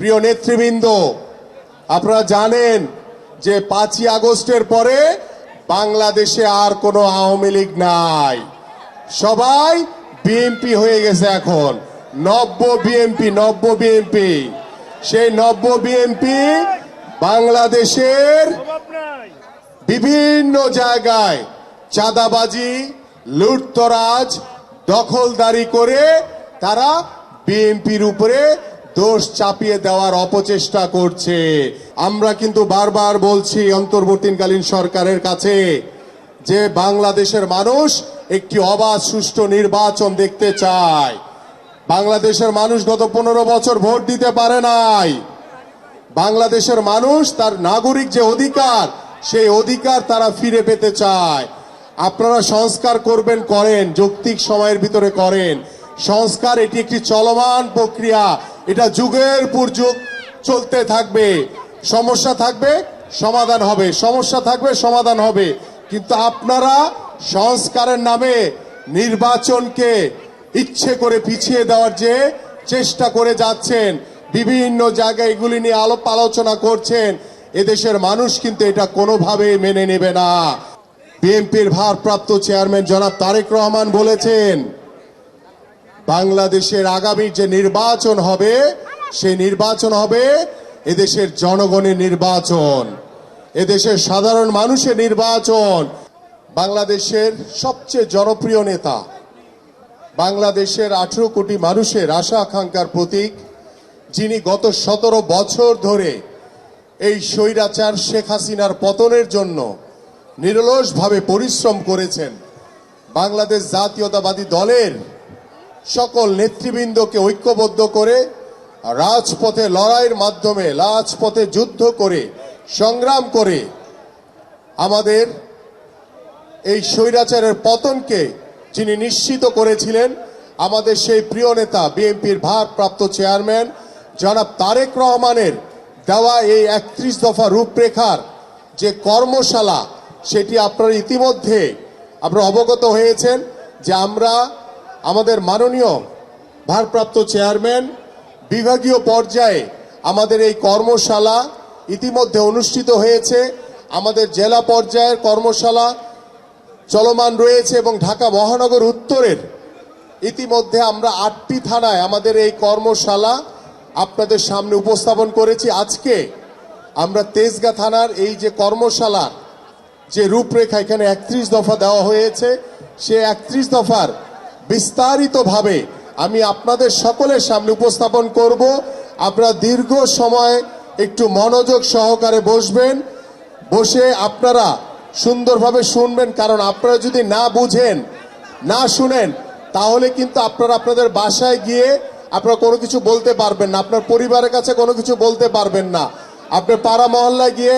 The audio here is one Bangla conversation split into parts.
প্রিয় নেতৃবৃন্দ, আপনারা জানেন যে পাঁচই আগস্টের পরে বাংলাদেশে আর কোনো আওয়ামী লীগ নাই। সবাই বিএনপি হয়ে গেছে এখন। নব্য বিএনপি নব্য বিএনপি। সেই নব্য বিএনপি বাংলাদেশের বিভিন্ন জায়গায় চাঁদাবাজি, লুটতরাজ, দখলদারি করে তারা বিএনপির উপরে দোষ চাপিয়ে দেওয়ার অপচেষ্টা করছে। আমরা কিন্তু বারবার বলছি অন্তর্বর্তীকালীন সরকারের কাছে যে বাংলাদেশের মানুষ একটি অবাধ, সুষ্ঠু নির্বাচন দেখতে চায়। বাংলাদেশের মানুষ গত পনেরো বছর ভোট দিতে পারে নাই। বাংলাদেশের মানুষ তার নাগরিক যে অধিকার, সেই অধিকার তারা ফিরে পেতে চায়। আপনারা সংস্কার করবেন, করেন, যৌক্তিক সময়ের ভিতরে করেন। সংস্কার এটি একটি চলমান প্রক্রিয়া। এটা যুগের পর যুগ চলতে থাকবে। সমস্যা থাকবে, সমাধান হবে। সমস্যা থাকবে, সমাধান হবে। কিন্তু আপনারা সংস্কারের নামে নির্বাচনকে ইচ্ছে করে পিছিয়ে দেওয়ার যে চেষ্টা করে যাচ্ছেন, বিভিন্ন জায়গায় এগুলি নিয়ে আলোপ আলোচনা করছেন, এদেশের মানুষ কিন্তু এটা কোনোভাবেই মেনে নেবে না। বিএনপির ভারপ্রাপ্ত চেয়ারম্যান জনাব তারেক রহমান বলেছেন বাংলাদেশের আগামী যে নির্বাচন হবে, সেই নির্বাচন হবে এদেশের জনগণের নির্বাচন, এদেশের সাধারণ মানুষের নির্বাচন। বাংলাদেশের সবচেয়ে জনপ্রিয় নেতা, বাংলাদেশের আঠেরো কোটি মানুষের আশা আকাঙ্ক্ষার প্রতীক, যিনি গত সতেরো বছর ধরে এই স্বৈরাচার শেখ হাসিনার পতনের জন্য নিরলসভাবে পরিশ্রম করেছেন। বাংলাদেশ জাতীয়তাবাদী দলের সকল নেতৃবৃন্দকে ঐক্যবদ্ধ করে রাজপথে লড়াইয়ের মাধ্যমে, রাজপথে যুদ্ধ করে, সংগ্রাম করে আমাদের এই স্বৈরাচারের পতনকে যিনি নিশ্চিত করেছিলেন, আমাদের সেই প্রিয় নেতা, বিএনপির ভারপ্রাপ্ত চেয়ারম্যান জনাব তারেক রহমানের দেওয়া এই একত্রিশ দফা রূপরেখার যে কর্মশালা, সেটি আপনারা ইতিমধ্যে, আপনারা অবগত হয়েছেন যে আমরা আমাদের মাননীয় ভারপ্রাপ্ত চেয়ারম্যান, বিভাগীয় পর্যায়ে আমাদের এই কর্মশালা ইতিমধ্যে অনুষ্ঠিত হয়েছে। আমাদের জেলা পর্যায়ের কর্মশালা চলমান রয়েছে এবং ঢাকা মহানগর উত্তরের ইতিমধ্যে আমরা আটটি থানায় আমাদের এই কর্মশালা আপনাদের সামনে উপস্থাপন করেছি। আজকে আমরা তেজগা থানার এই যে কর্মশালা যে রূপরেখা, এখানে একত্রিশ দফা দেওয়া হয়েছে। সে একত্রিশ দফার বিস্তারিতভাবে আমি আপনাদের সকলের সামনে উপস্থাপন করব। আপনারা দীর্ঘ সময় একটু মনোযোগ সহকারে বসবেন। বসে আপনারা সুন্দরভাবে শুনবেন, কারণ আপনারা যদি না বুঝেন, না শুনেন, তাহলে কিন্তু আপনারা আপনাদের বাসায় গিয়ে আপনারা কোনো কিছু বলতে পারবেন না, আপনার পরিবারের কাছে কোনো কিছু বলতে পারবেন না, আপনার পাড়া মহল্লায় গিয়ে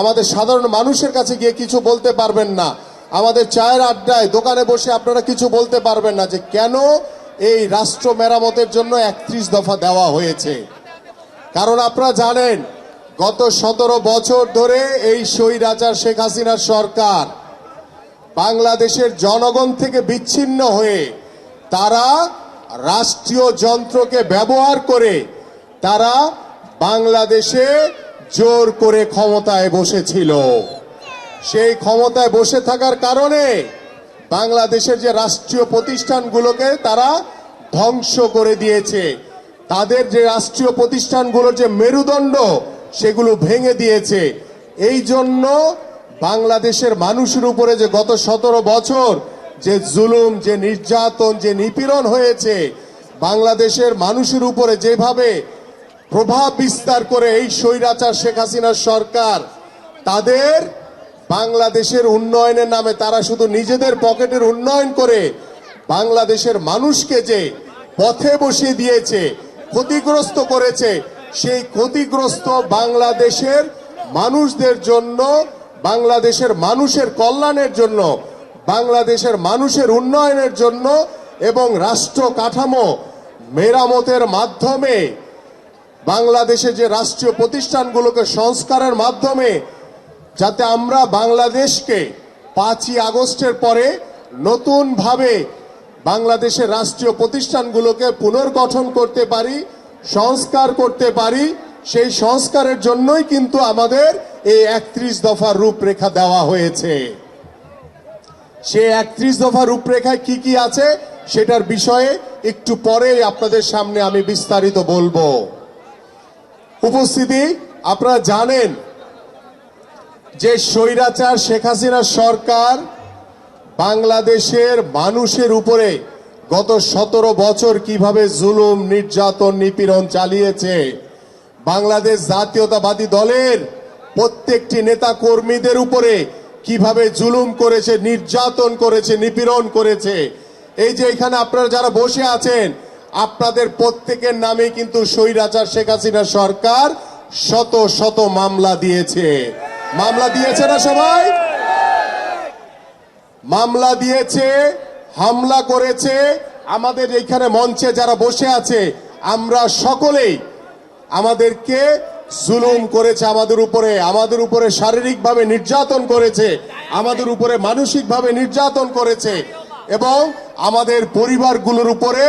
আমাদের সাধারণ মানুষের কাছে গিয়ে কিছু বলতে পারবেন না। আমাদের চায়ের আড্ডায় দোকানে বসে আপনারা কিছু বলতে পারবেন না যে কেন এই রাষ্ট্র মেরামতের জন্য একত্রিশ দফা দেওয়া হয়েছে। কারণ আপনারা জানেন, গত সতেরো বছর ধরে এই সই স্বৈরাচার শেখ হাসিনার সরকার বাংলাদেশের জনগণ থেকে বিচ্ছিন্ন হয়ে তারা রাষ্ট্রীয় যন্ত্রকে ব্যবহার করে তারা বাংলাদেশে জোর করে ক্ষমতায় বসেছিল। সেই ক্ষমতায় বসে থাকার কারণে বাংলাদেশের যে রাষ্ট্রীয় প্রতিষ্ঠানগুলোকে তারা ধ্বংস করে দিয়েছে। তাদের যে রাষ্ট্রীয় প্রতিষ্ঠানগুলোর যে মেরুদণ্ড, সেগুলো ভেঙে দিয়েছে। এই জন্য বাংলাদেশের মানুষের উপরে যে গত সতেরো বছর যে জুলুম, যে নির্যাতন, যে নিপীড়ন হয়েছে, বাংলাদেশের মানুষের উপরে যেভাবে প্রভাব বিস্তার করে এই স্বৈরাচার শেখ হাসিনার সরকার, তাদের বাংলাদেশের উন্নয়নের নামে তারা শুধু নিজেদের পকেটের উন্নয়ন করে বাংলাদেশের মানুষকে যে পথে বসিয়ে দিয়েছে, ক্ষতিগ্রস্ত করেছে, সেই ক্ষতিগ্রস্ত বাংলাদেশের মানুষদের জন্য, বাংলাদেশের মানুষের কল্যাণের জন্য, বাংলাদেশের মানুষের উন্নয়নের জন্য এবং রাষ্ট্র কাঠামো মেরামতের মাধ্যমে, বাংলাদেশে যে রাষ্ট্রীয় প্রতিষ্ঠানগুলোকে সংস্কারের মাধ্যমে যাতে আমরা বাংলাদেশকে পাঁচই আগস্টের পরে নতুনভাবে বাংলাদেশের রাষ্ট্রীয় প্রতিষ্ঠানগুলোকে পুনর্গঠন করতে পারি, সংস্কার করতে পারি, সেই সংস্কারের জন্যই কিন্তু আমাদের এই একত্রিশ দফার রূপরেখা দেওয়া হয়েছে। সে একত্রিশ দফা রূপরেখায় কি কি আছে সেটার বিষয়ে একটু পরে আপনাদের সামনে আমি বিস্তারিত বলব। উপস্থিতি, আপনারা জানেন যে স্বৈরাচার শেখ হাসিনা সরকার বাংলাদেশের মানুষের উপরে গত সতেরো বছর কীভাবে জুলুম, নির্যাতন, নিপীড়ন চালিয়েছে, বাংলাদেশ জাতীয়তাবাদী দলের প্রত্যেকটি নেতা কর্মীদের উপরে কীভাবে জুলুম করেছে, নির্যাতন করেছে, নিপীড়ন করেছে, এই যে এখানে আপনারা যারা বসে আছেন, আপনাদের প্রত্যেকের নামে কিন্তু স্বৈরাচার শেখ হাসিনা সরকার শত শত মামলা দিয়েছে। মামলা দিয়েছে না সবাই? মামলা দিয়েছে, হামলা করেছে। আমাদের এইখানে মঞ্চে যারা বসে আছে, আমরা সকলেই আমাদেরকে জুলুম করেছে আমাদের উপরে আমাদের উপরে শারীরিকভাবে নির্যাতন করেছে, আমাদের উপরে মানসিকভাবে নির্যাতন করেছে এবং আমাদের পরিবারগুলোর উপরে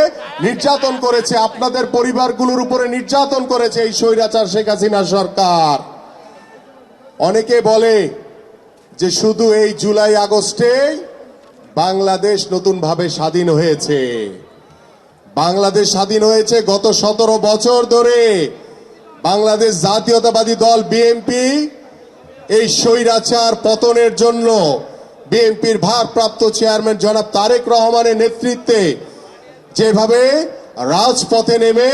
নির্যাতন করেছে। আপনাদের পরিবারগুলোর উপরে নির্যাতন করেছে এই স্বৈরাচার শেখ হাসিনা সরকার। অনেকে বলে যে শুধু এই জুলাই আগস্টে বাংলাদেশ নতুনভাবে স্বাধীন হয়েছে। বাংলাদেশ স্বাধীন হয়েছে গত সতেরো বছর ধরে। বাংলাদেশ জাতীয়তাবাদী দল বিএনপি এই স্বৈরাচার পতনের জন্য বিএনপির ভারপ্রাপ্ত চেয়ারম্যান জনাব তারেক রহমানের নেতৃত্বে যেভাবে রাজপথে নেমে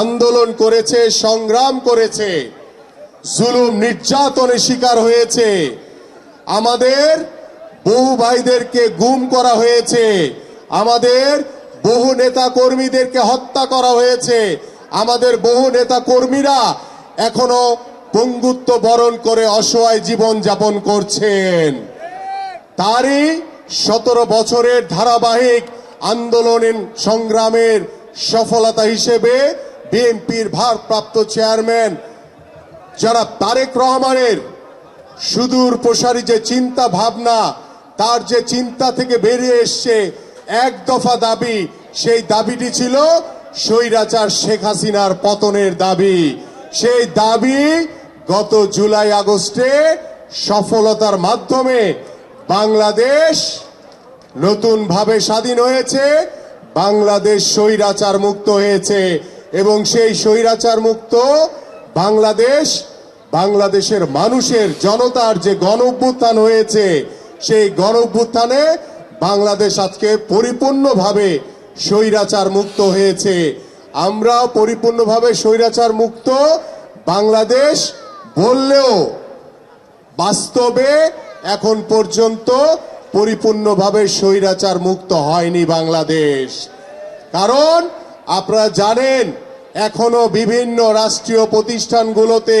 আন্দোলন করেছে, সংগ্রাম করেছে জুলুম নির্যাতনের শিকার হয়েছে। আমাদের বহু ভাইদেরকে গুম করা হয়েছে। আমাদের বহু নেতা কর্মীদেরকে হত্যা করা হয়েছে। আমাদের বহু নেতা কর্মীরা এখনও পঙ্গুত্ব বরণ করে অসহায় জীবন যাপন করছেন। তারই সতেরো বছরের ধারাবাহিক আন্দোলনের সংগ্রামের সফলতা হিসেবে বিএনপির ভারপ্রাপ্ত চেয়ারম্যান যারা তারেক রহমানের সুদূর প্রসারী যে চিন্তা ভাবনা, তার যে চিন্তা থেকে বেরিয়ে এসছে এক দফা দাবি, সেই দাবিটি ছিল স্বৈরাচার শেখ হাসিনার পতনের দাবি। সেই দাবি গত জুলাই আগস্টে সফলতার মাধ্যমে বাংলাদেশ নতুনভাবে স্বাধীন হয়েছে, বাংলাদেশ স্বৈরাচার মুক্ত হয়েছে এবং সেই স্বৈরাচার মুক্ত বাংলাদেশ বাংলাদেশের মানুষের জনতার যে গণ হয়েছে, সেই গণ বাংলাদেশ আজকে পরিপূর্ণভাবে স্বৈরাচার মুক্ত হয়েছে। আমরা পরিপূর্ণভাবে স্বৈরাচার মুক্ত বাংলাদেশ বললেও বাস্তবে এখন পর্যন্ত পরিপূর্ণভাবে স্বৈরাচার মুক্ত হয়নি বাংলাদেশ। কারণ আপনারা জানেন, এখনও বিভিন্ন রাষ্ট্রীয় প্রতিষ্ঠানগুলোতে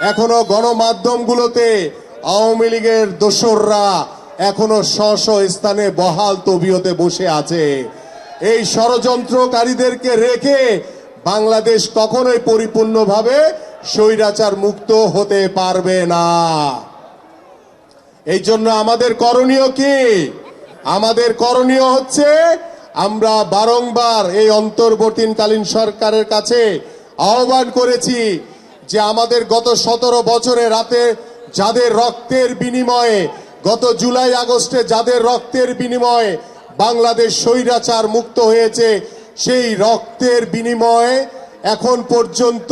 এখনও গণমাধ্যমগুলোতে আওয়ামী লীগের দোসররা এখনও স্ব স্থানে বহাল তবিয়তে বসে আছে। এই ষড়যন্ত্রকারীদেরকে রেখে বাংলাদেশ কখনোই পরিপূর্ণভাবে স্বৈরাচার মুক্ত হতে পারবে না। এই জন্য আমাদের করণীয় কি? আমাদের করণীয় হচ্ছে আমরা বারংবার এই অন্তর্বর্তীকালীন সরকারের কাছে আহ্বান করেছি যে আমাদের গত সতেরো বছরে রাতে যাদের রক্তের বিনিময়ে, গত জুলাই আগস্টে যাদের রক্তের বিনিময়ে বাংলাদেশ স্বৈরাচার মুক্ত হয়েছে, সেই রক্তের বিনিময়ে এখন পর্যন্ত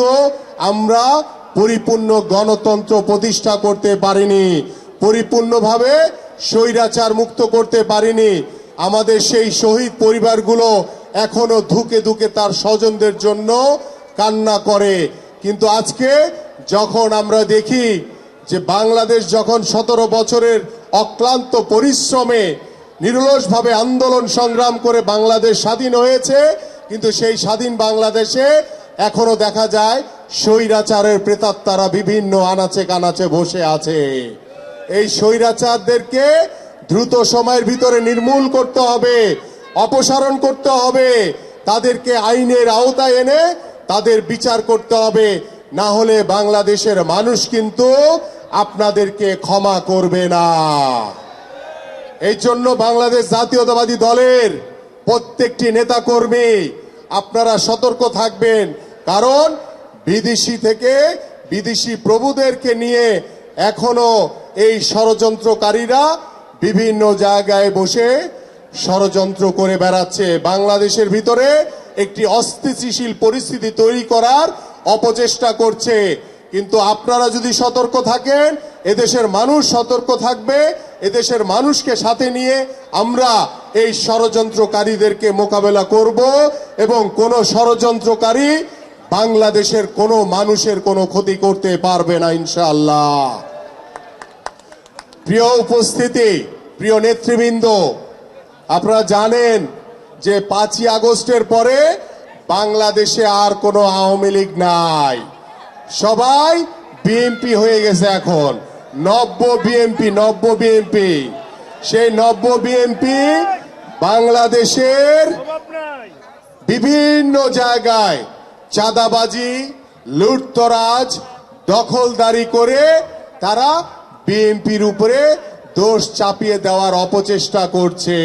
আমরা পরিপূর্ণ গণতন্ত্র প্রতিষ্ঠা করতে পারিনি। পরিপূর্ণভাবে স্বৈরাচার মুক্ত করতে পারিনি। আমাদের সেই শহীদ পরিবারগুলো এখনও ধুকে ধুকে তার স্বজনদের জন্য কান্না করে। কিন্তু আজকে যখন আমরা দেখি যে বাংলাদেশ যখন সতেরো বছরের অক্লান্ত পরিশ্রমে নিরলসভাবে আন্দোলন সংগ্রাম করে বাংলাদেশ স্বাধীন হয়েছে, কিন্তু সেই স্বাধীন বাংলাদেশে এখনও দেখা যায় স্বৈরাচারের প্রেতাত্মারা বিভিন্ন আনাচে কানাচে বসে আছে। এই স্বৈরাচারদেরকে দ্রুত সময়ের ভিতরে নির্মূল করতে হবে, অপসারণ করতে হবে, তাদেরকে আইনের আওতায় এনে তাদের বিচার করতে হবে। না হলে বাংলাদেশের মানুষ কিন্তু আপনাদেরকে ক্ষমা করবে না। এই জন্য বাংলাদেশ জাতীয়তাবাদী দলের প্রত্যেকটি নেতা কর্মী আপনারা সতর্ক থাকবেন। কারণ বিদেশি থেকে বিদেশি প্রভুদেরকে নিয়ে এখনও এই ষড়যন্ত্রকারীরা বিভিন্ন জায়গায় বসে ষড়যন্ত্র করে বেড়াচ্ছে বাংলাদেশের ভিতরে একটি অস্থিতিশীল পরিস্থিতি তৈরি করার অপচেষ্টা করছে। কিন্তু আপনারা যদি সতর্ক থাকেন, এদেশের মানুষ সতর্ক থাকবে, এদেশের মানুষকে সাথে নিয়ে আমরা এই ষড়যন্ত্রকারীদেরকে মোকাবেলা করব এবং কোন ষড়যন্ত্রকারী বাংলাদেশের কোনো মানুষের কোনো ক্ষতি করতে পারবে না, ইনশাআল্লাহ। প্রিয় উপস্থিতি, প্রিয় নেতৃবৃন্দ আপনারা জানেন যে পাঁচই আগস্টের পরে বাংলাদেশে আর কোনো আওয়ামী লীগ নাই। সবাই বিএনপি হয়ে গেছে এখন। নব্য বিএনপি নব্য বিএনপি সেই নব্য বিএনপি বাংলাদেশের বিভিন্ন জায়গায় চাঁদাবাজি, লুটতরাজ, দখলদারি করে তারা বিএনপির উপরে দোষ চাপিয়ে দেওয়ার অপচেষ্টা করছে।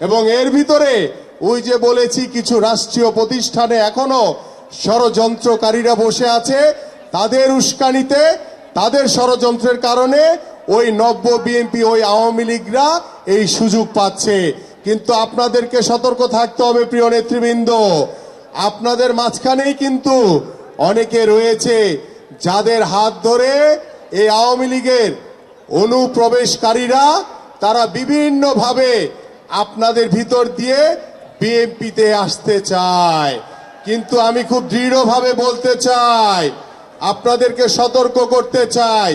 এবং এর ভিতরে ওই যে বলেছি, কিছু রাষ্ট্রীয় প্রতিষ্ঠানে এখনও ষড়যন্ত্রকারীরা বসে আছে। তাদের উস্কানিতে, তাদের ষড়যন্ত্রের কারণে ওই নব্য বিএনপি, ওই আওয়ামী লীগরা এই সুযোগ পাচ্ছে। কিন্তু আপনাদেরকে সতর্ক থাকতে হবে, প্রিয় নেতৃবৃন্দ। আপনাদের মাঝখানেই কিন্তু অনেকে রয়েছে যাদের হাত ধরে এই আওয়ামী লীগের অনুপ্রবেশকারীরা তারা বিভিন্নভাবে আপনাদের ভিতর দিয়ে বিএনপিতে আসতে চায়। কিন্তু আমি খুব দৃঢ়ভাবে বলতে চাই, আপনাদেরকে সতর্ক করতে চাই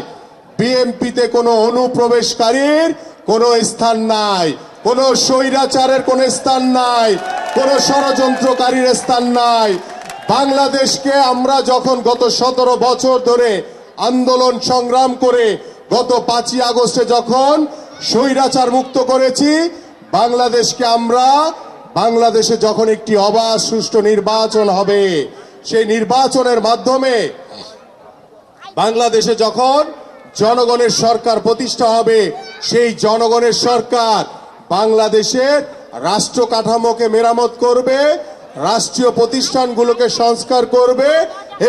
বিএনপিতে কোনো অনুপ্রবেশকারীর কোনো স্থান নাই, কোনো স্বৈরাচারের কোনো স্থান নাই, কোনো ষড়যন্ত্রকারীর স্থান নাই। বাংলাদেশকে আমরা যখন গত সতেরো বছর ধরে আন্দোলন সংগ্রাম করে গত পাঁচই আগস্টে যখন স্বৈরাচার মুক্ত করেছি, বাংলাদেশকে আমরা, বাংলাদেশে যখন একটি অবাধ সুষ্ঠু নির্বাচন হবে, সেই নির্বাচনের মাধ্যমে বাংলাদেশে যখন জনগণের সরকার প্রতিষ্ঠা হবে, সেই জনগণের সরকার বাংলাদেশের রাষ্ট্র কাঠামোকে মেরামত করবে, রাষ্ট্রীয় প্রতিষ্ঠানগুলোকে সংস্কার করবে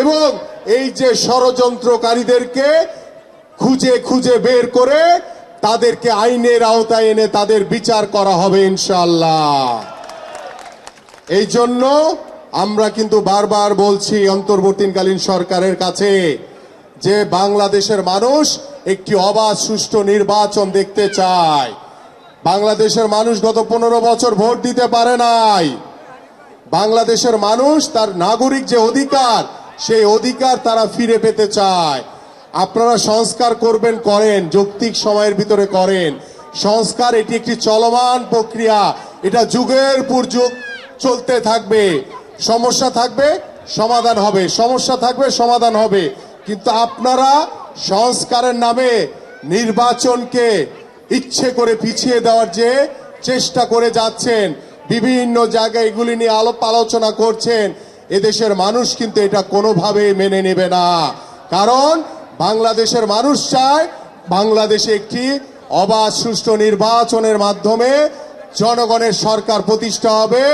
এবং এই যে ষড়যন্ত্রকারীদেরকে খুঁজে খুঁজে বের করে তাদেরকে আইনের আওতায় এনে তাদের বিচার করা হবে ইনশাল্লাহ এই জন্য আমরা কিন্তু বারবার বলছি অন্তর্বর্তীকালীন সরকারের কাছে যে বাংলাদেশের মানুষ একটি অবাধ, সুষ্ঠু নির্বাচন দেখতে চায়। বাংলাদেশের মানুষ গত পনেরো বছর ভোট দিতে পারে নাই। বাংলাদেশের মানুষ তার নাগরিক যে অধিকার, সেই অধিকার তারা ফিরে পেতে চায়। আপনারা সংস্কার করবেন, করেন, যৌক্তিক সময়ের ভিতরে করেন। সংস্কার এটি একটি চলমান প্রক্রিয়া। এটা যুগের পর যুগ চলতে থাকবে। সমস্যা থাকবে, সমাধান হবে। সমস্যা থাকবে, সমাধান হবে। কিন্তু আপনারা সংস্কারের নামে নির্বাচনকে ইচ্ছে করে পিছিয়ে দেওয়ার যে চেষ্টা করে যাচ্ছেন, বিভিন্ন জায়গায় এগুলি নিয়ে আলোপ আলোচনা করছেন, এদেশের মানুষ কিন্তু এটা কোনোভাবে মেনে নেবে না। কারণ বাংলাদেশের মানুষ চায় বাংলাদেশে একটি অবাধ সুষ্ঠু নির্বাচনের মাধ্যমে জনগণের সরকার প্রতিষ্ঠা হবে।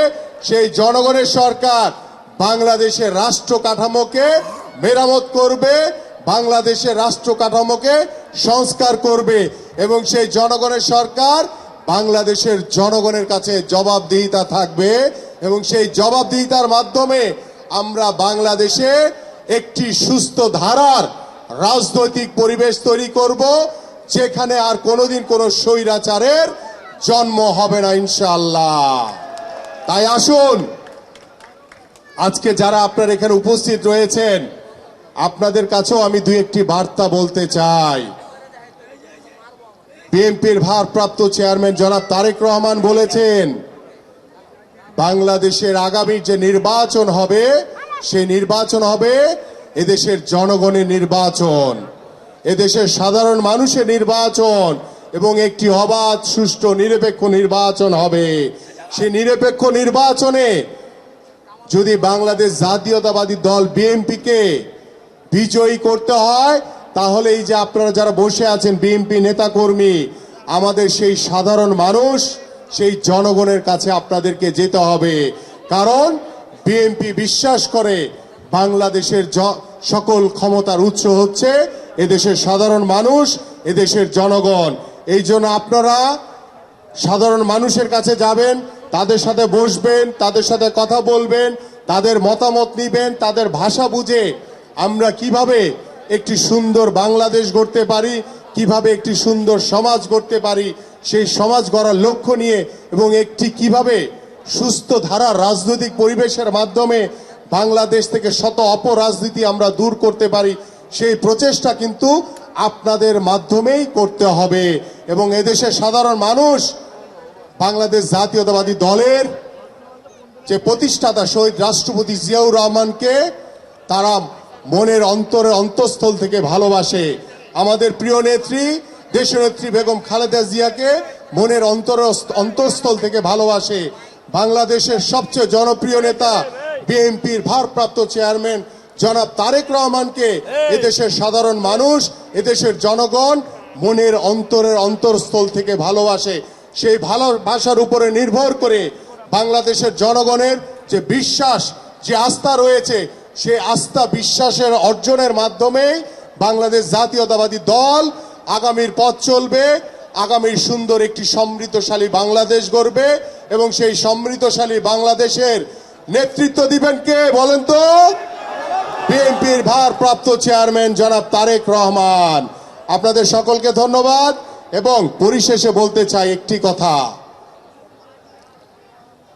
সেই জনগণের সরকার বাংলাদেশের রাষ্ট্র কাঠামোকে মেরামত করবে, বাংলাদেশের রাষ্ট্র কাঠামোকে সংস্কার করবে এবং সেই জনগণের সরকার বাংলাদেশের জনগণের কাছে জবাবদিহিতা থাকবে এবং সেই জবাবদিহিতার মাধ্যমে আমরা বাংলাদেশে একটি সুস্থ ধারার রাজনৈতিক পরিবেশ তৈরি করব, যেখানে আর কোনোদিন কোনো স্বৈরাচারের জন্ম হবে না ইনশাল্লাহ তাই আসুন, আজকে যারা আপনার এখানে উপস্থিত রয়েছেন, আপনাদের কাছেও আমি দু একটি বার্তা বলতে চাই। বিএনপির ভারপ্রাপ্ত চেয়ারম্যান জনাব তারেক রহমান বলেছেন, বাংলাদেশের আগামী যে নির্বাচন হবে সেই নির্বাচন হবে এদেশের জনগণের নির্বাচন, এদেশের সাধারণ মানুষের নির্বাচন এবং একটি অবাধ, সুষ্ঠু, নিরপেক্ষ নির্বাচন হবে। সেই নিরপেক্ষ নির্বাচনে যদি বাংলাদেশ জাতীয়তাবাদী দল বিএনপিকে বিজয়ী করতে হয়, তাহলে এই যে আপনারা যারা বসে আছেন বিএনপি নেতাকর্মী, আমাদের সেই সাধারণ মানুষ, সেই জনগণের কাছে আপনাদেরকে যেতে হবে। কারণ বিএনপি বিশ্বাস করে বাংলাদেশের সকল ক্ষমতার উৎস হচ্ছে এদেশের সাধারণ মানুষ, এদেশের জনগণ। এই জন্য আপনারা সাধারণ মানুষের কাছে যাবেন, তাদের সাথে বসবেন, তাদের সাথে কথা বলবেন, তাদের মতামত নিবেন, তাদের ভাষা বুঝে আমরা কীভাবে একটি সুন্দর বাংলাদেশ গড়তে পারি, কীভাবে একটি সুন্দর সমাজ গড়তে পারি, সেই সমাজ গড়ার লক্ষ্য নিয়ে এবং একটি কীভাবে সুস্থ ধারা রাজনৈতিক পরিবেশের মাধ্যমে বাংলাদেশ থেকে শত অপরাজনীতি আমরা দূর করতে পারি, সেই প্রচেষ্টা কিন্তু আপনাদের মাধ্যমেই করতে হবে। এবং এদেশের সাধারণ মানুষ, বাংলাদেশ জাতীয়তাবাদী দলের যে প্রতিষ্ঠাতা শহীদ রাষ্ট্রপতি জিয়াউর রহমানকে তারা মনের অন্তরের অন্তঃস্থল থেকে ভালোবাসে। আমাদের প্রিয় নেত্রী দেশনেত্রী বেগম খালেদা জিয়াকে মনের অন্তর অন্তঃস্থল থেকে ভালোবাসে। বাংলাদেশের সবচেয়ে জনপ্রিয় নেতা বিএনপির ভারপ্রাপ্ত চেয়ারম্যান জনাব তারেক রহমানকে এদেশের সাধারণ মানুষ এদেশের জনগণ মনের অন্তরের অন্তরস্থল থেকে ভালোবাসে। সেই ভালোবাসার উপরে নির্ভর করে বাংলাদেশের জনগণের যে বিশ্বাস যে আস্থা রয়েছে সেই আস্থা বিশ্বাসের অর্জনের মাধ্যমে বাংলাদেশ জাতীয়তাবাদী দল আগামীর পথ চলবে আগামীর সুন্দর একটি সমৃদ্ধশালী বাংলাদেশ গড়বে এবং সেই সমৃদ্ধশালী বাংলাদেশের নেতৃত্ব দিবেন কে বলেন তো? বিএনপির ভারপ্রাপ্ত চেয়ারম্যান জনাব তারেক রহমান। আপনাদের সকলকে ধন্যবাদ এবং পরিশেষে বলতে চাই একটি কথা।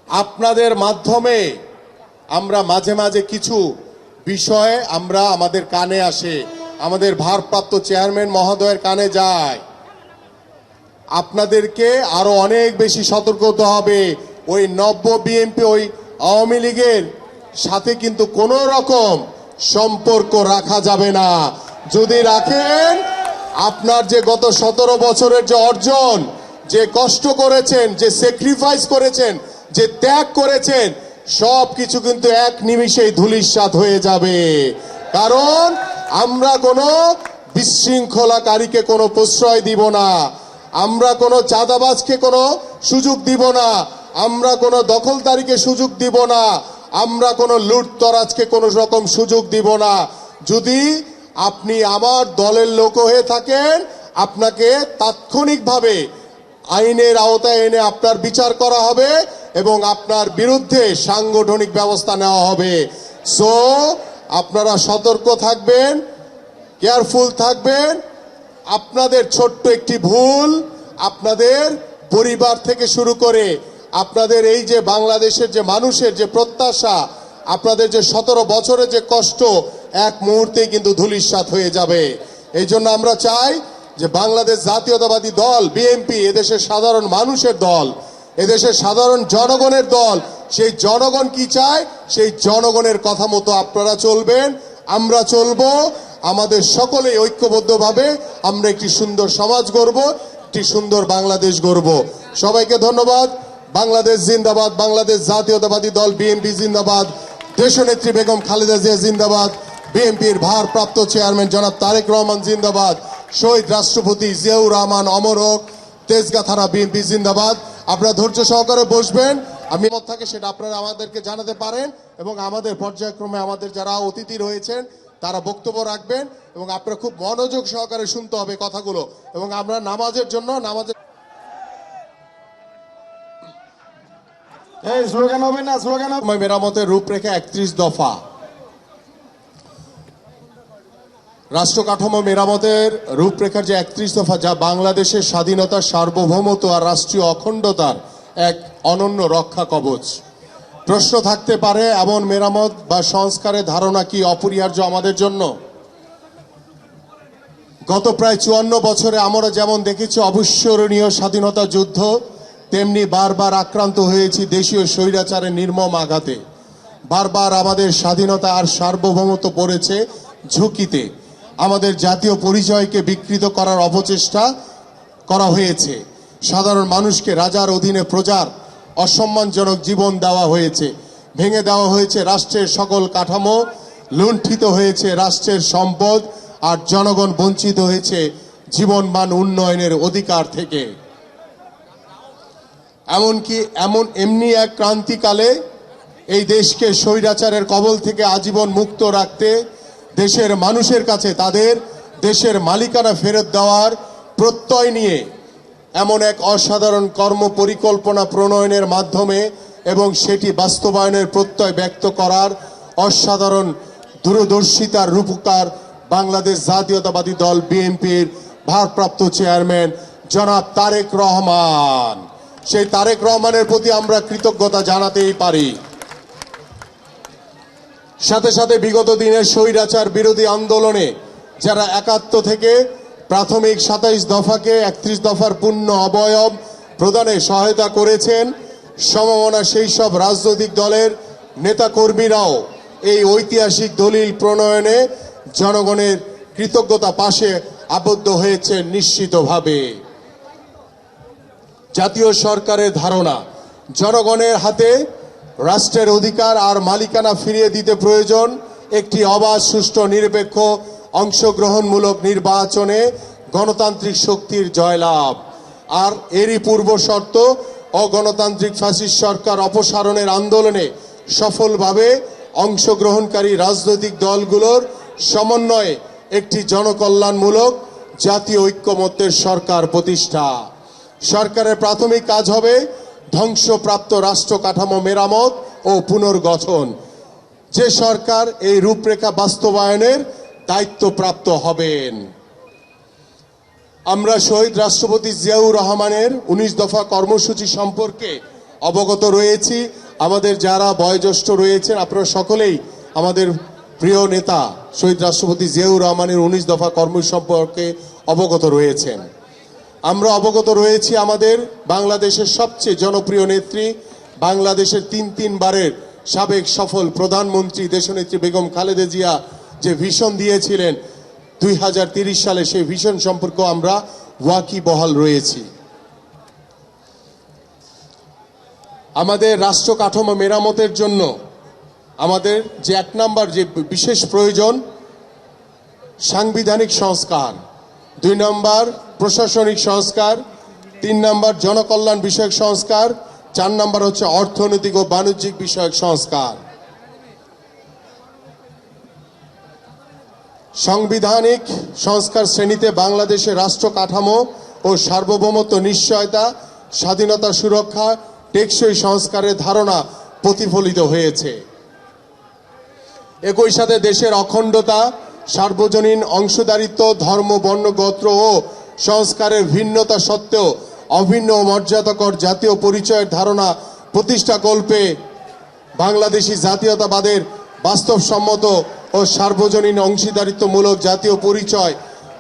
আপনাদের মাধ্যমে আমরা মাঝে মাঝে কিছু বিষয়ে আমরা আমাদের কানে আসে। আমাদের ভারপ্রাপ্ত চেয়ারম্যান মহোদয়ের কানে যায়। আপনাদেরকে আরও অনেক বেশি সতর্ক হতে হবে। ওই নব্য বিএনপি, ওই আওয়ামী লীগের সাথে কিন্তু কোনো রকম সম্পর্ক রাখা যাবে না। যদি রাখেন, আপনার যে গত সতেরো বছরের যে অর্জন, যে কষ্ট করেছেন, যে স্যাক্রিফাইস করেছেন, যে ত্যাগ করেছেন, সব কিছু কিন্তু এক নিমিষেই ধুলিস্বাত হয়ে যাবে। কারণ আমরা কোনো বিশৃঙ্খলাকারীকে কোনো প্রশ্রয় দিব না। আমরা কোনো চাঁদাবাজকে কোনো সুযোগ দিব না। আমরা কোনো দখলদারিকে সুযোগ দিব না। আমরা কোনো লুটতরাজকে কোনো রকম সুযোগ দিব না। যদি আপনি আমার দলের লোক হয়ে থাকেন, আপনাকে তাৎক্ষণিকভাবে আইনের আওতায় এনে আপনার বিচার করা হবে এবং আপনার বিরুদ্ধে সাংগঠনিক ব্যবস্থা নেওয়া হবে। সো আপনারা সতর্ক থাকবেন, কেয়ারফুল থাকবেন। আপনাদের ছোট্ট একটি ভুল আপনাদের পরিবার থেকে শুরু করে আপনাদের এই যে বাংলাদেশের যে মানুষের যে প্রত্যাশা, আপনাদের যে সতেরো বছরের যে কষ্ট, এক মুহূর্তেই কিন্তু ধুলিস্বাত হয়ে যাবে। এই জন্য আমরা চাই যে বাংলাদেশ জাতীয়তাবাদী দল, বিএনপি, এদেশের সাধারণ মানুষের দল, এদেশের সাধারণ জনগণের দল, সেই জনগণ কি চায়? সেই জনগণের কথা মতো আপনারা চলবেন, আমরা চলব, আমাদের সকলেই ঐক্যবদ্ধভাবে আমরা একটি সুন্দর সমাজ গড়ব, একটি সুন্দর বাংলাদেশ গড়ব। সবাইকে ধন্যবাদ। বাংলাদেশ জিন্দাবাদ, বাংলাদেশ জাতীয়তাবাদী দল বিএনপি জিন্দাবাদ, দেশনেত্রী বেগম খালেদা জিয়া জিন্দাবাদ বিএনপির ভারপ্রাপ্ত চেয়ারম্যান জনাব তারেক রহমান জিন্দাবাদ, শহীদ রাষ্ট্রপতি জিয়াউর রহমান অমর হোক, তেজগা থানা বিএনপি জিন্দাবাদ। আপনারা ধৈর্য সহকারে বসবেন, আমি মত থাকে সেটা আপনারা আমাদেরকে জানাতে পারেন এবং আমাদের পর্যায়ক্রমে আমাদের যারা অতিথি রয়েছেন, তারা বক্তব্য রাখবেন এবং আপনারা খুব মনোযোগ সহকারে শুনতে হবে কথাগুলো এবং আমরা নামাজের জন্য নামাজের এই স্লোগান হবে না, স্লোগান হবে। মেরামতের রূপরেখা একত্রিশ দফা। রাষ্ট্র কাঠামো মেরামতের রূপরেখার যে একত্রিশ দফা, যা বাংলাদেশের স্বাধীনতার সার্বভৌমত্ব আর রাষ্ট্রীয় অখণ্ডতার এক অনন্য রক্ষা কবচ। প্রশ্ন থাকতে পারে, এমন মেরামত বা সংস্কারের ধারণা কি অপরিহার্য আমাদের জন্য? গত প্রায় চুয়ান্ন বছরে আমরা যেমন দেখেছি অবিস্মরণীয় স্বাধীনতা যুদ্ধ তেমনি বারবার আক্রান্ত হয়েছি দেশীয় স্বৈরাচারের নির্মম আঘাতে। বারবার আমাদের স্বাধীনতা আর সার্বভৌমত্ব পড়েছে ঝুঁকিতে। আমাদের জাতীয় পরিচয়কে বিকৃত করার অপচেষ্টা করা হয়েছে। সাধারণ মানুষকে রাজার অধীনে প্রজার অসম্মানজনক জীবন দেওয়া হয়েছে। ভেঙে দেওয়া হয়েছে রাষ্ট্রের সকল কাঠামো, লুণ্ঠিত হয়েছে রাষ্ট্রের সম্পদ, আর জনগণ বঞ্চিত হয়েছে জীবনমান উন্নয়নের অধিকার থেকে। এমনকি এমন এমনি এক ক্রান্তিকালে এই দেশকে স্বৈরাচারের কবল থেকে আজীবন মুক্ত রাখতে দেশের মানুষের কাছে তাদের দেশের মালিকানা ফেরত দেওয়ার প্রত্যয় নিয়ে এমন এক অসাধারণ কর্ম পরিকল্পনা প্রণয়নের মাধ্যমে এবং সেটি বাস্তবায়নের প্রত্যয় ব্যক্ত করার অসাধারণ দূরদর্শিতার রূপকার বাংলাদেশ জাতীয়তাবাদী দল বিএনপির ভারপ্রাপ্ত চেয়ারম্যান জনাব তারেক রহমান। সেই তারেক রহমানের প্রতি আমরা কৃতজ্ঞতা জানাতেই পারি। সাথে সাথে বিগত দিনের স্বৈরাচার বিরোধী আন্দোলনে যারা একাত্ম থেকে প্রাথমিক সাতাইশ দফাকে একত্রিশ দফার পূর্ণ অবয়ব প্রদানে সহায়তা করেছেন সমমনা সেই সব রাজনৈতিক দলের নেতাকর্মীরাও এই ঐতিহাসিক দলিল প্রণয়নে জনগণের কৃতজ্ঞতা পাশে আবদ্ধ হয়েছে নিশ্চিতভাবে। জাতীয় সরকারের ধারণা, জনগণের হাতে রাষ্ট্রের অধিকার আর মালিকানা ফিরিয়ে দিতে প্রয়োজন একটি অবাধ, সুষ্ঠু, নিরপেক্ষ, অংশগ্রহণমূলক নির্বাচনে গণতান্ত্রিক শক্তির জয়লাভ। আর এরই পূর্ব শর্ত, অগণতান্ত্রিক ফ্যাসিস্ট সরকার অপসারণের আন্দোলনে সফলভাবে অংশগ্রহণকারী রাজনৈতিক দলগুলোর সমন্বয়ে একটি জনকল্যাণমূলক জাতীয় ঐক্যমত্যের সরকার প্রতিষ্ঠা। সরকারের প্রাথমিক কাজ হবে ধ্বংসপ্রাপ্ত রাষ্ট্র কাঠামো মেরামত ও পুনর্গঠন। যে সরকার এই রূপরেখা বাস্তবায়নের দায়িত্বপ্রাপ্ত হবেন। আমরা শহীদ রাষ্ট্রপতি জিয়াউর রহমানের উনিশ দফা কর্মসূচি সম্পর্কে অবগত রয়েছি। আমাদের যারা বয়োজ্যেষ্ঠ রয়েছেন, আপনারা সকলেই আমাদের প্রিয় নেতা শহীদ রাষ্ট্রপতি জিয়াউর রহমানের উনিশ দফা কর্ম সম্পর্কে অবগত রয়েছেন। আমরা অবগত রয়েছি আমাদের বাংলাদেশের সবচেয়ে জনপ্রিয় নেত্রী, বাংলাদেশের তিন তিনবারের সাবেক সফল প্রধানমন্ত্রী দেশনেত্রী বেগম খালেদা জিয়া যে ভিশন দিয়েছিলেন, দুই হাজার তিরিশ সালে সেই ভিশন সম্পর্কে আমরা ওয়াকি বহাল রয়েছি। আমাদের রাষ্ট্র কাঠামো মেরামতের জন্য আমাদের যে এক নাম্বার যে বিশেষ প্রয়োজন, সাংবিধানিক সংস্কার। দুই নম্বর প্রশাসনিক সংস্কার, তিন নম্বর জনকল্যাণ বিষয়ক সংস্কার, চার নম্বর হচ্ছে অর্থনৈতিক ও বাণিজ্যিক বিষয়ক সংস্কার। সাংবিধানিক সংস্কার শ্রেণীতে বাংলাদেশের রাষ্ট্র কাঠামো ও সার্বভৌমত্ব নিশ্চয়তা, স্বাধীনতা সুরক্ষা টেকসই সংস্কারের ধারণা প্রতিফলিত হয়েছে। একই সাথে দেশের অখণ্ডতা, সার্বজনীন অংশদারিত্ব, ধর্ম, বর্ণ, গোত্র ও সংস্কারের ভিন্নতা সত্ত্বেও অভিন্ন মর্যাদাকর জাতীয় পরিচয়ের ধারণা প্রতিষ্ঠাকল্পে বাংলাদেশি জাতীয়তাবাদের বাস্তবসম্মত ও সার্বজনীন অংশীদারিত্বমূলক জাতীয় পরিচয়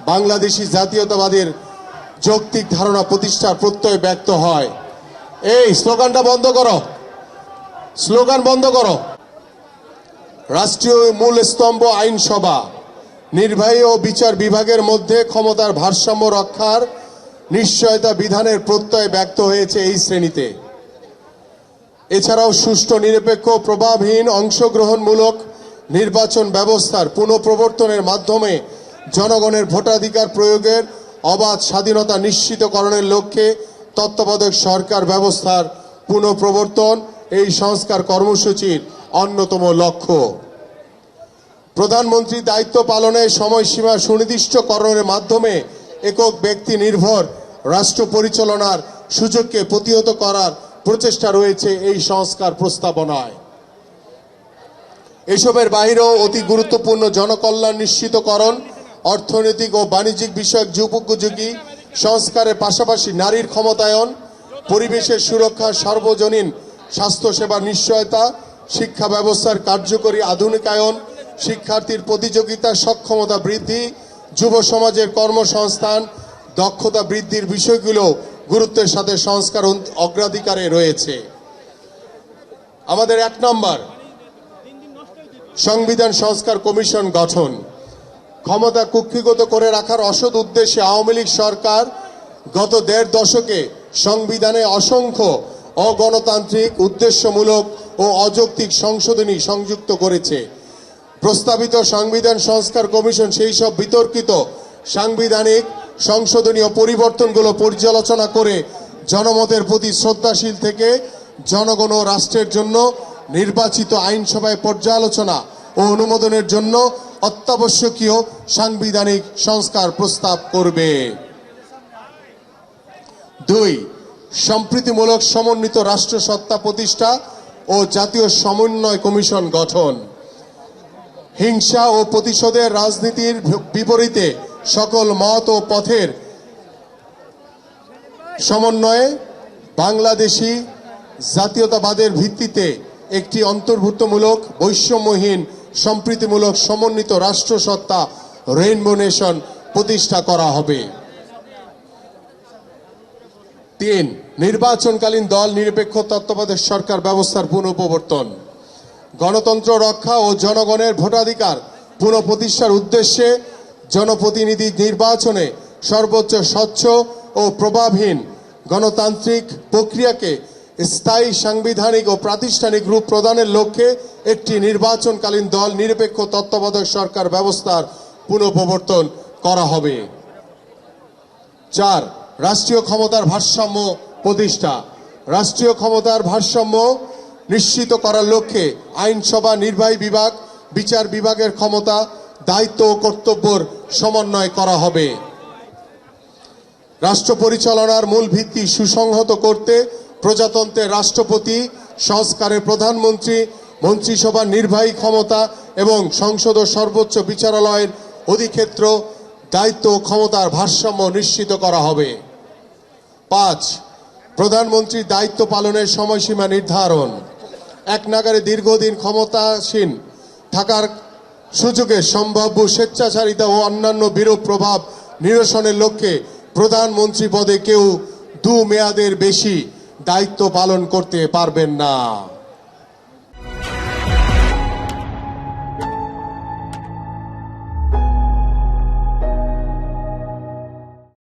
বাংলাদেশি জাতীয়তাবাদের যৌক্তিক ধারণা প্রতিষ্ঠার প্রত্যয় ব্যক্ত হয়। এই স্লোগানটা বন্ধ করো। স্লোগান বন্ধ করো। রাষ্ট্রীয় মূল স্তম্ভ আইনসভা। নির্বাহী ও বিচার বিভাগের মধ্যে ক্ষমতার ভারসাম্য রক্ষার নিশ্চয়তা বিধানের প্রত্যয় ব্যক্ত হয়েছে এই শ্রেণীতে। এছাড়াও সুষ্ঠু, নিরপেক্ষ, প্রভাবহীন, অংশগ্রহণমূলক নির্বাচন ব্যবস্থার পুনঃপ্রবর্তনের মাধ্যমে জনগণের ভোটাধিকার প্রয়োগের অবাধ স্বাধীনতা নিশ্চিতকরণের লক্ষ্যে তত্ত্বাবধায়ক সরকার ব্যবস্থার পুনঃপ্রবর্তন এই সংস্কার কর্মসূচির অন্যতম লক্ষ্য। প্রধানমন্ত্রী দায়িত্ব পালনের সময়সীমা সুনির্দিষ্টকরণের মাধ্যমে একক ব্যক্তি নির্ভর রাষ্ট্র পরিচালনার সুযোগকে প্রতিহত করার প্রচেষ্টা রয়েছে এই সংস্কার প্রস্তাবনায়। এসবের বাইরেও অতি গুরুত্বপূর্ণ জনকল্যাণ নিশ্চিতকরণ, অর্থনৈতিক ও বাণিজ্যিক বিষয়ক যুগোপযোগী সংস্কারের পাশাপাশি নারীর ক্ষমতায়ন, পরিবেশের সুরক্ষা, সার্বজনীন স্বাস্থ্যসেবা নিশ্চয়তা, শিক্ষা ব্যবস্থার কার্যকরী আধুনিকায়ন শিক্ষার্থীর প্রতিযোগিতা সক্ষমতা বৃদ্ধি, যুব সমাজের কর্মসংস্থান, দক্ষতা বৃদ্ধির বিষয়গুলো গুরুত্বের সাথে সংস্কার অগ্রাধিকারে রয়েছে। আমাদের এক নম্বর, সংবিধান সংস্কার কমিশন গঠন। ক্ষমতা কুক্ষিগত করে রাখার অসৎ উদ্দেশ্যে আওয়ামী লীগ সরকার গত দেড় দশকে সংবিধানে অসংখ্য অগণতান্ত্রিক, উদ্দেশ্যমূলক ও অযৌক্তিক সংশোধনী সংযুক্ত করেছে। প্রস্তাবিত সংবিধান সংস্কার কমিশন সেই সব বিতর্কিত সাংবিধানিক সংশোধনীয় পরিবর্তনগুলো পর্যালোচনা করে জনমতের প্রতি শ্রদ্ধাশীল থেকে জনগণ ও রাষ্ট্রের জন্য নির্বাচিত আইনসভায় পর্যালোচনা ও অনুমোদনের জন্য অত্যাবশ্যকীয় সাংবিধানিক সংস্কার প্রস্তাব করবে। দুই, সম্প্রীতিমূলক সমন্বিত রাষ্ট্র সত্তা প্রতিষ্ঠা ও জাতীয় সমন্বয় কমিশন গঠন। হিংসা ও প্রতিশোধের রাজনীতির বিপরীতে সকল মত ও পথের সমন্বয়ে বাংলাদেশি জাতীয়তাবাদের ভিত্তিতে একটি অন্তর্ভুক্তমূলক, বৈষম্যহীন, সম্প্রীতিমূলক, সমন্বিত রাষ্ট্রসত্তা রেইনবো নেশন প্রতিষ্ঠা করা হবে। তিন, নির্বাচনকালীন দল নিরপেক্ষ তত্ত্বাবধায়ক সরকার ব্যবস্থার পুনঃপ্রবর্তন। গণতন্ত্র রক্ষা ও জনগণের ভোটাধিকার পুনঃপ্রতিষ্ঠার উদ্দেশ্যে জনপ্রতিনিধি নির্বাচনে সর্বোচ্চ স্বচ্ছ ও প্রভাবহীন গণতান্ত্রিক প্রক্রিয়াকে স্থায়ী সাংবিধানিক ও প্রাতিষ্ঠানিক রূপ প্রদানের লক্ষ্যে একটি নির্বাচনকালীন দল নিরপেক্ষ তত্ত্বাবধায়ক সরকার ব্যবস্থার পুনঃপ্রবর্তন করা হবে। চার, রাষ্ট্রীয় ক্ষমতার ভারসাম্য প্রতিষ্ঠা। রাষ্ট্রীয় ক্ষমতার ভারসাম্য নিশ্চিত করার লক্ষ্যে আইনসভা, নির্বাহী বিভাগ, বিচার বিভাগের ক্ষমতা, দায়িত্ব ও কর্তব্যর সমন্বয় করা হবে। রাষ্ট্র পরিচালনার মূল ভিত্তি সুসংহত করতে প্রজাতন্ত্রের রাষ্ট্রপতি, সংস্কারের প্রধানমন্ত্রী, মন্ত্রিসভার নির্বাহী ক্ষমতা এবং সংসদ সর্বোচ্চ বিচারালয়ের অধিক্ষেত্র, দায়িত্ব ও ক্ষমতার ভারসাম্য নিশ্চিত করা হবে। পাঁচ, প্রধানমন্ত্রীর দায়িত্ব পালনের সময়সীমা নির্ধারণ। এক নাগারে দীর্ঘদিন ক্ষমতাসীন থাকার সুযোগে সম্ভাব্য স্বেচ্ছাচারিতা ও অন্যান্য বিরূপ প্রভাব নিরসনের লক্ষ্যে প্রধানমন্ত্রী পদে কেউ দু মেয়াদের বেশি দায়িত্ব পালন করতে পারবেন না।